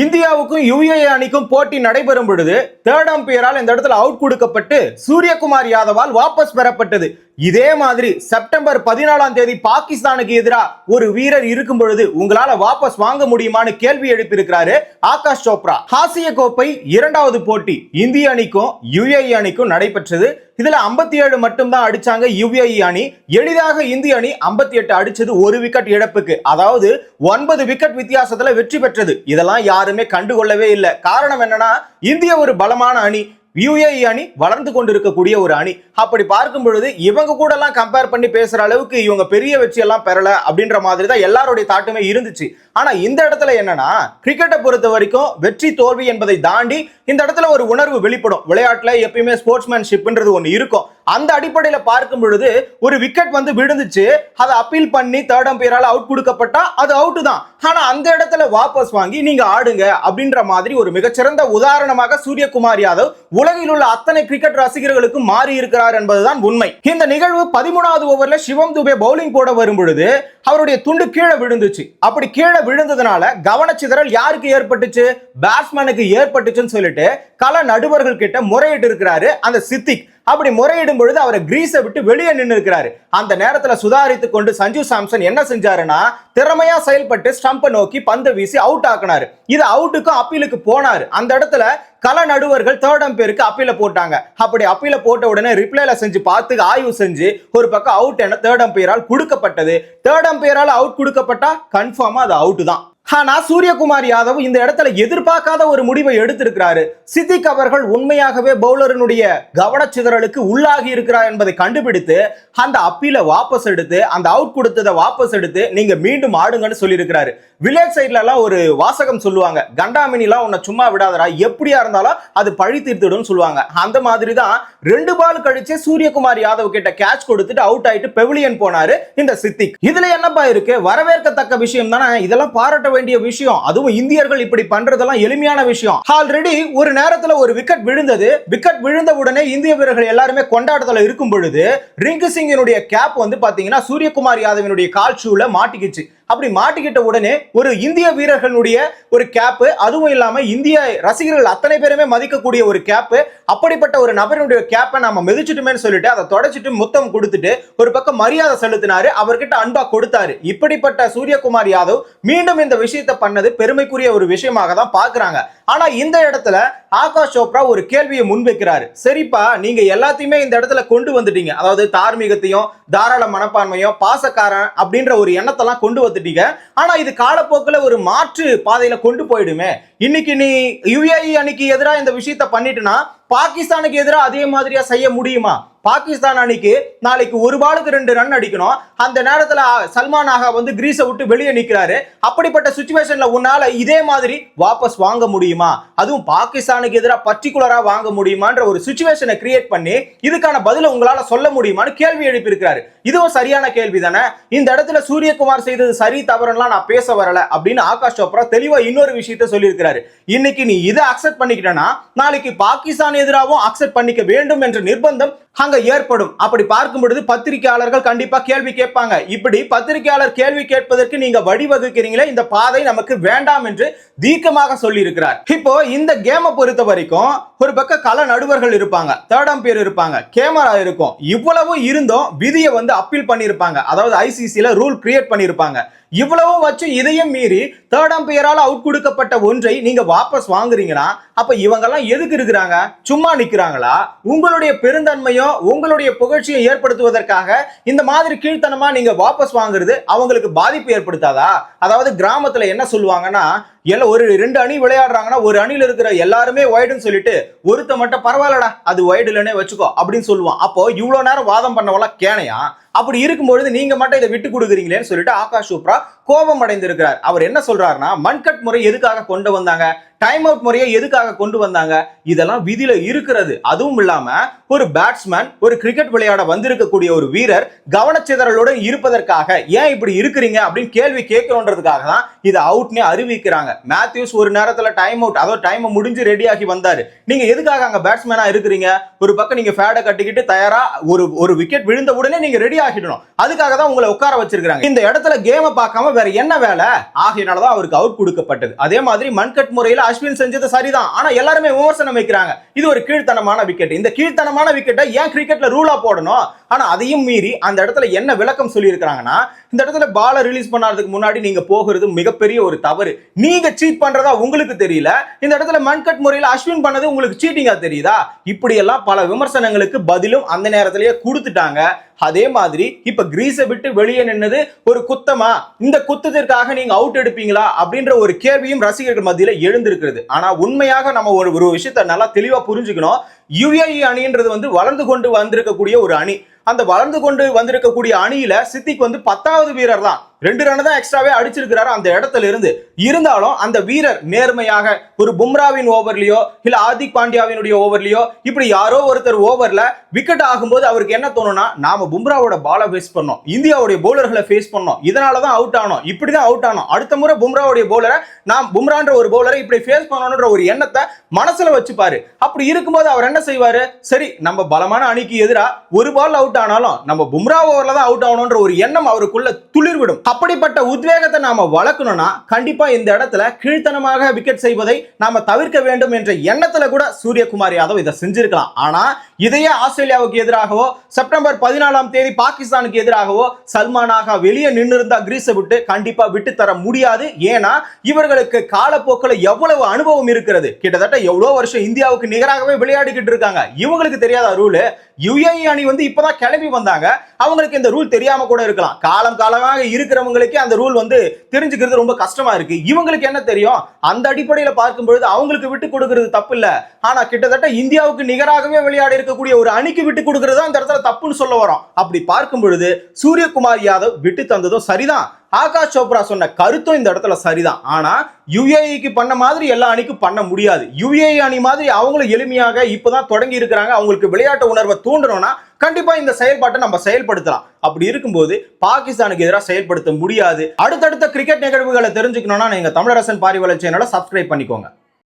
இந்தியாவுக்கும் யுஏஏ அணிக்கும் போட்டி நடைபெறும் பொழுது தேர்ட் அம்பியரால் இந்த இடத்துல அவுட் கொடுக்கப்பட்டு சூரியகுமார் யாதவால் வாபஸ் பெறப்பட்டது. இதே மாதிரி செப்டம்பர் பதினாலாம் தேதி பாகிஸ்தானுக்கு எதிராக ஒரு வீரர் இருக்கும் பொழுது உங்களால வாபஸ் வாங்க முடியுமான்னு கேள்வி எழுப்பியிருக்கிறாரு ஆகாஷ் சோப்ரா. ஆசிய கோப்பை இரண்டாவது போட்டி இந்திய அணிக்கும் யுஏஇ அணிக்கும் நடைபெற்றது. இதுல 57 ஏழு மட்டும்தான் அடிச்சாங்க யுஏஇ அணி. எளிதாக இந்திய அணி 58 எட்டு அடிச்சது ஒரு விக்கெட் இழப்புக்கு. அதாவது ஒன்பது விக்கெட் வித்தியாசத்துல வெற்றி பெற்றது. இதெல்லாம் யாருமே கண்டுகொள்ளவே இல்லை. காரணம் என்னன்னா இந்திய ஒரு பலமான அணி. யுஏஇ அணி வளர்ந்து கொண்டிருக்கக்கூடிய ஒரு அணி. அப்படி பார்க்கும் பொழுது இவங்க கூட எல்லாம் கம்பேர் பண்ணி பேசுற அளவுக்கு இவங்க பெரிய வெற்றி எல்லாம் பெறல அப்படின்ற மாதிரி தான் எல்லாருடைய தாட்டுமே இருந்துச்சு. ஆனா இந்த இடத்துல என்னன்னா கிரிக்கெட்டை பொறுத்த வரைக்கும் வெற்றி தோல்வி என்பதை தாண்டி இந்த இடத்துல ஒரு உணர்வு வெளிப்படும். விளையாட்டுல எப்பயுமே ஸ்போர்ட்ஸ்மேன்ஷிப்ன்றது ஒன்று இருக்கும். அந்த அடிப்படையில பார்க்கும் பொழுது ஒரு விக்கெட் வந்து விழுந்துச்சு. அதை அப்பீல் பண்ணி தேர்ட் அம்பையரால அவுட் கொடுக்கப்பட்டா அது அவுட் தான். ஆனா அந்த இடத்துல வாபஸ் வாங்கி நீங்க ஆடுங்க அப்படின்ற மாதிரி ஒரு மிகச்சிறந்த உதாரணமாக சூரியகுமார் யாதவ் உலகில் உள்ள அத்தனை கிரிக்கெட் ரசிகர்களுக்கும் மாறி இருக்கிறார் என்பதுதான் உண்மை. இந்த நிகழ்வு பதிமூணாவது ஓவர்ல சிவம் துபே பவுலிங் போட வரும் பொழுது அவருடைய துண்டு கீழே விழுந்துச்சு. அப்படி கீழே விழுந்ததுனால கவனச்சிதறல் யாருக்கு ஏற்பட்டுச்சு? பேட்ஸ்மேனுக்கு ஏற்பட்டுச்சுன்னு சொல்லிட்டு கல நடுவர்கள் கிட்ட முறையிட்டு இருக்கிறாரு அந்த சித்திக். அப்படி முறையிடும் பொழுது அவரை கிரீஸை விட்டு வெளியே நின்று இருக்கிறாரு அந்த நேரத்தில் சுதாரித்து கொண்டு சஞ்சு சாம்சன் என்ன செஞ்சாருன்னா திறமையா செயல்பட்டு ஸ்டம்பை நோக்கி பந்து வீசி அவுட் ஆக்குனாரு. இது அவுட்டுக்கும் அப்பீலுக்கு போனாரு. அந்த இடத்துல கல நடுவர்கள் தேர்ட் அம்பேருக்கு அப்பீல போட்டாங்க. அப்படி அப்பீல போட்ட உடனே ரிப்ளைல செஞ்சு பார்த்து ஆய்வு செஞ்சு ஒரு பக்கம் அவுட் என தேர்ட் அம்பையரால் கொடுக்கப்பட்டது. தேர்ட் அம்பையரால் அவுட் கொடுக்கப்பட்டா கன்ஃபார்மா அது அவுட் தான். ஆனா சூரியகுமார் யாதவ் இந்த இடத்துல எதிர்பார்க்காத ஒரு முடிவை எடுத்திருக்கிறாரு. சித்திக் அவர்கள் உண்மையாகவே பவுலரினுடைய கவனச்சிதறலுக்கு உள்ளாகி இருக்கிறார் என்பதை கண்டுபிடித்து அந்த அப்பீல வாபஸ் எடுத்து அந்த அவுட் கொடுத்ததை வாபஸ் எடுத்து நீங்க மீண்டும் ஆடுங்கன்னு சொல்லியிருக்கிறாரு. வில்லேஜ் சைட்லலாம் ஒரு வாசகம் சொல்லுவாங்க. கண்டாமினிலாம் உன்னை சும்மா விடாதடா. எப்படியா இருந்தாலும் அது பழி தீர்த்துடும் சொல்லுவாங்க. அந்த மாதிரி தான் ரெண்டு பால் கழிச்சு சூரியகுமார் யாதவ் கிட்ட கேட்ச் கொடுத்துட்டு அவுட் ஆயிட்டு பெவிலியன் போனாரு இந்த சித்திக். இதுல என்னப்பா இருக்கு? வரவேற்கத்தக்க விஷயம் தானே இதெல்லாம் பாராட்ட வேண்டிய விஷயம். அதுவும் இந்தியர்கள் இப்படி பண்றதெல்லாம் எளிமையான விஷயம். ஆல்ரெடி ஒரு நேரத்துல ஒரு விக்கெட் விழுந்தது. விக்கெட் விழுந்த உடனே இந்திய வீரர்கள் எல்லாருமே கொண்டாட்டத்துல இருக்கும் பொழுது ரிங்கு சிங்கினுடைய கேப் வந்து பாத்தீங்கன்னா சூரியகுமார் யாதவினுடைய கால் ஷூல மாட்டிக்கிச்சு. அப்படி மாட்டிக்கிட்ட உடனே ஒரு இந்திய வீரர்களுடைய ஒரு கேப்பு அதுவும் இல்லாமல் இந்திய ரசிகர்கள் அத்தனை பேருமே மதிக்கக்கூடிய ஒரு கேப்பு அப்படிப்பட்ட ஒரு நபரினுடைய கேப்பை நாம மிதிச்சிட்டுமேன்னு சொல்லிட்டு அதை தொடச்சிட்டு முத்தம் கொடுத்துட்டு ஒரு பக்கம் மரியாதை செலுத்தினாரு. அவர்கிட்ட அன்பா கொடுத்தாரு. இப்படிப்பட்ட சூரியகுமார் யாதவ் மீண்டும் இந்த விஷயத்தை பண்ணது பெருமைக்குரிய ஒரு விஷயமாக தான் பாக்குறாங்க ஆனா இந்த இடத்துல ஆகாஷ் சோப்ரா ஒரு கேள்வியை முன்வைக்கிறாரு. சரிப்பா நீங்க எல்லாத்தையுமே இந்த இடத்துல கொண்டு வந்துட்டீங்க. அதாவது தார்மீகத்தையும் தாராள மனப்பான்மையும் பாசக்காரன் அப்படின்ற ஒரு எண்ணத்தெல்லாம் கொண்டு வந்துட்டீங்க ஆனா இது காலப்போக்குல ஒரு மாற்று பாதையில கொண்டு போயிடுமே. இன்னைக்கு நீ யுஏஇ அணிக்கு எதிராக இந்த விஷயத்த பண்ணிட்டுனா பாகிஸ்தானுக்கு எதிராக அதே மாதிரியா செய்ய முடியுமா? பாகிஸ்தான் அணிக்கு நாளைக்கு ஒரு பாலுக்கு ரெண்டு ரன் அடிக்கணும். அந்த நேரத்தில் சல்மான் ஆகா வந்து கிரீஸை விட்டு வெளியே நிற்கிறாரு அப்படிப்பட்ட சுச்சுவேஷன்ல உன்னால இதே மாதிரி வாபஸ் வாங்க முடியுமா? அதுவும் பாகிஸ்தானுக்கு எதிராக பர்டிகுலராக வாங்க முடியுமான்ற ஒரு சுச்சுவேஷனை கிரியேட் பண்ணி இதுக்கான பதிலை உங்களால் சொல்ல முடியுமான்னு கேள்வி எழுப்பியிருக்கிறாரு. இதுவும் சரியான கேள்வி தானே? இந்த இடத்துல சூரியகுமார் செய்தது சரி தவறுலாம் நான் பேச வரல அப்படின்னு ஆகாஷ் சோப்ரா தெளிவாக இன்னொரு விஷயத்த சொல்லியிருக்கிறாரு. இன்னைக்கு நீ இதை அக்செப்ட் பண்ணிக்கிட்டனா நாளைக்கு பாகிஸ்தான் எதிராகவும் அக்செப்ட் பண்ணிக்க வேண்டும் என்ற நிர்பந்தம் அங்க ஏற்படும். அப்படி பார்க்கும் பொழுது பத்திரிகையாளர்கள் கண்டிப்பா கேள்வி கேட்பாங்க. இப்படி பத்திரிகையாளர் கேள்வி கேட்பதற்கு நீங்க வழிவகுக்கிறீங்களே இந்த பாதை நமக்கு வேண்டாம் என்று வீக்கமாக சொல்லி இருக்கிறார் இப்போ இந்த கேமை பொறுத்த வரைக்கும் ஒரு பக்கம் கல நடுவர்கள் இருப்பாங்க. தேர்ட் அம்பையர் இருப்பாங்க. கேமரா இருக்கும். இவ்வளவு இருந்தும் விதியை வந்து அப்பீல் பண்ணியிருப்பாங்க. அதாவது ஐசிசியில் ரூல் கிரியேட் பண்ணியிருப்பாங்க. இவ்வளவும் வச்சு இதையும் மீறி தேர்ட் அம்பையரால் அவுட் கொடுக்கப்பட்ட ஒன்றை நீங்க வாபஸ் வாங்குறீங்கன்னா அப்ப இவங்கெல்லாம் எதுக்கு இருக்கிறாங்க? சும்மா நிக்கிறாங்களா? உங்களுடைய பெருந்தன்மையும் உங்களுடைய புகழ்ச்சியை ஏற்படுத்துவதற்காக இந்த மாதிரி கீழ்த்தனமா நீங்க வாபஸ் வாங்குறது அவங்களுக்கு பாதிப்பு ஏற்படுத்தாதா? அதாவது கிராமத்துல என்ன சொல்லுவாங்கன்னா எல்லாம் ஒரு ரெண்டு அணி விளையாடுறாங்கன்னா ஒரு அணியில் இருக்கிற எல்லாருமே ஒய்டுன்னு சொல்லிட்டு ஒருத்த மட்டும் பரவாயில்லடா அது ஒய்டு இல்லைன்னே வச்சுக்கோ அப்படின்னு சொல்லுவான். அப்போ இவ்வளோ நேரம் வாதம் பண்ணவெல்லாம் கேனையா? அப்படி இருக்கும்பொழுது நீங்க மட்டும் இதை விட்டு கொடுக்குறீங்களேன்னு சொல்லிட்டு ஆகாஷ் சோப்ரா கோபம் அடைந்திருக்கிறார் அவர் என்ன சொல்றாருன்னா மண்கட் முறை எதுக்காக கொண்டு வந்தாங்க? டைம் அவுட் முறையை எதுக்காக கொண்டு வந்தாங்க? இதெல்லாம் விதியில இருக்கிறது. அதுவும் இல்லாம ஒரு பேட்ஸ்மேன் ஒரு கிரிக்கெட் விளையாட வந்திருக்கக்கூடிய ஒரு வீரர் கவனச்சிதறலுடன் இருப்பதற்காக ஏன் இப்படி இருக்கிறீங்க? அப்படின்னு கேள்வி கேட்கணுன்றதுக்காக தான் இதை அவுட்னே அறிவிக்கிறாங்க. மேத்யூஸ் ஒரு நேரத்துல டைம் அவுட் அதாவது டைம் முடிஞ்சு ரெடி ஆகி வந்தாரு. நீங்க எதுக்காக அங்க பேட்ஸ்மேனா இருக்கிறீங்க? ஒரு பக்கம் நீங்க ஃபேடை கட்டிக்கிட்டு தயாரா ஒரு ஒரு விக்கெட் விழுந்த உடனே நீங்க ரெடி ஆகிடணும். அதுக்காக தான் உங்களை உட்கார வச்சிருக்காங்க இந்த இடத்துல கேமை பார்க்காம வேற என்ன வேலை? ஆகையினாலதான் அவருக்கு அவுட் கொடுக்கப்பட்டது. அதே மாதிரி மண்கட் முறையில் அஸ்வின் செஞ்சது சரிதான். ஆனா எல்லாருமே விமர்சனம் வைக்கிறாங்க. இது ஒரு கீழ்த்தனமான விக்கெட் இந்த கீழ்த்தனமான விக்கெட்டை ஏன் கிரிக்கெட்ல ரூலா போடணும்? ஆனா அதையும் மீறி அந்த இடத்துல என்ன விளக்கம் சொல்லி இருக்கிறாங்கன்னா இந்த இடத்துல பாலை ரிலீஸ் பண்ணாததுக்கு முன்னாடி நீங்க போகிறது மிகப்பெரிய ஒரு தவறு. நீங்க சீட் பண்றதா உங்களுக்கு தெரியல. இந்த இடத்துல மன்கட் முறையில் அஸ்வின் பண்ணது உங்களுக்கு சீட்டிங்கா தெரியுதா? இப்படி எல்லாம் பல விமர்சனங்களுக்கு பதிலும் அந்த நேரத்திலேயே கொடுத்துட்டாங்க. அதே மாதிரி இப்ப கிரீஸை விட்டு வெளியே நின்னது ஒரு குத்தமா? இந்த குத்தத்திற்காக நீங்க அவுட் எடுப்பீங்களா? அப்படின்ற ஒரு கேள்வியும் ரசிகர்கள் மத்தியில எழுந்திருக்கிறது. ஆனா உண்மையாக நம்ம ஒரு ஒரு விஷயத்த நல்லா தெளிவா புரிஞ்சுக்கணும். யுஏஇ அணின்றது வந்து வளர்ந்து கொண்டு வந்திருக்கக்கூடிய ஒரு அணி. அந்த வளர்ந்து கொண்டு வந்திருக்கக்கூடிய அணியில சித்திக் வந்து பத்தாவது வீரர் தான் ரெண்டு ரன் தான் எக்ஸ்ட்ராவே அடிச்சிருக்கிறாரு அந்த இடத்துல இருந்து. இருந்தாலும் அந்த வீரர் நேர்மையாக ஒரு பும்ராவின் ஓவர்லயோ இல்ல ஆதிக் பாண்டியாவினுடைய ஓவர்லயோ இப்படி யாரோ ஒருத்தர் ஓவர்ல விக்கெட் ஆகும்போது அவருக்கு என்ன தோணும்னா நாம பும்ராவோட பாலை ஃபேஸ் பண்ணோம். இந்தியாவுடைய பவுலர்களை ஃபேஸ் பண்ணோம். இதனால தான் அவுட் ஆனோம். இப்படி தான் அவுட் ஆனோம். அடுத்த முறை பும்ராவுடைய பவுலரை நாம் பும்ரான்ற ஒரு பவுலரை இப்படி ஃபேஸ் பண்ணணுன்ற ஒரு எண்ணத்தை மனசுல வச்சுப்பாரு. அப்படி இருக்கும்போது அவர் என்ன செய்வாரு? சரி நம்ம பலமான அணிக்கு எதிராக ஒரு பால் அவுட் ஆனாலும் நம்ம பும்ரா ஓவர்ல தான் அவுட் ஆகணும்ன்ற ஒரு எண்ணம் அவருக்குள்ள துளிர்விடும். அப்படிப்பட்ட உத்வேகத்தை நாம வளர்க்கணும்னா கண்டிப்பா இந்த இடத்துல கீழ்த்தனமாக விக்கெட் செய்வதை நாம தவிர்க்க வேண்டும் என்ற எண்ணத்துல கூட சூரியகுமார் யாதவ் இதை செஞ்சிருக்கலாம். ஆனா இதையே ஆஸ்திரேலியாவுக்கு எதிராகவோ செப்டம்பர் பதினாலாம் தேதி பாகிஸ்தானுக்கு எதிராகவோ சல்மானாக வெளியே நின்று இருந்தா கிரீஸை விட்டு கண்டிப்பா விட்டு தர முடியாது. ஏன்னா இவர்களுக்கு காலப்போக்கில் எவ்வளவு அனுபவம் இருக்கிறது? கிட்டத்தட்ட எவ்வளவு வருஷம் இந்தியாவுக்கு நிகராகவே விளையாடிக்கிட்டு இருக்காங்க. இவங்களுக்கு தெரியாத ரூல் யுஏஇ அணி வந்து இப்பதான் கிளம்பி வந்தாங்க. அவங்களுக்கு இந்த ரூல் தெரியாம கூட இருக்கலாம். காலம் காலமாக இருக்கிற இருக்கிறவங்களுக்கே அந்த ரூல் வந்து தெரிஞ்சுக்கிறது ரொம்ப கஷ்டமா இருக்கு. இவங்களுக்கு என்ன தெரியும்? அந்த அடிப்படையில் பார்க்கும் பொழுது அவங்களுக்கு விட்டு கொடுக்கிறது தப்பு இல்ல ஆனா கிட்டத்தட்ட இந்தியாவுக்கு நிகராகவே விளையாடி இருக்கக்கூடிய ஒரு அணிக்கு விட்டு கொடுக்கிறது அந்த இடத்துல தப்புன்னு சொல்ல வரோம் அப்படி பார்க்கும் பொழுது சூரியகுமார் யாதவ் விட்டு தந்ததும் சரிதான். ஆகாஷ் சோப்ரா சொன்ன கருத்தும் இந்த இடத்துல சரிதான். ஆனா யுஏஇக்கு பண்ண மாதிரி எல்லா அணிக்கும் பண்ண முடியாது. யுஏஇ அணி மாதிரி அவங்களும் எளிமையாக இப்பதான் தொடங்கி இருக்கிறாங்க. அவங்களுக்கு விளையாட்டு உணர்வை தூண்டணும்னா கண்டிப்பா இந்த செயல்பாட்டை நம்ம செயல்படுத்தலாம். அப்படி இருக்கும்போது பாகிஸ்தானுக்கு எதிராக செயல்படுத்த முடியாது. அடுத்தடுத்த கிரிக்கெட் நிகழ்வுகளை தெரிஞ்சுக்கணும்னா நீங்க தமிழரசன் பாரிவள சேனலை சப்ஸ்கிரைப் பண்ணிக்கோங்க.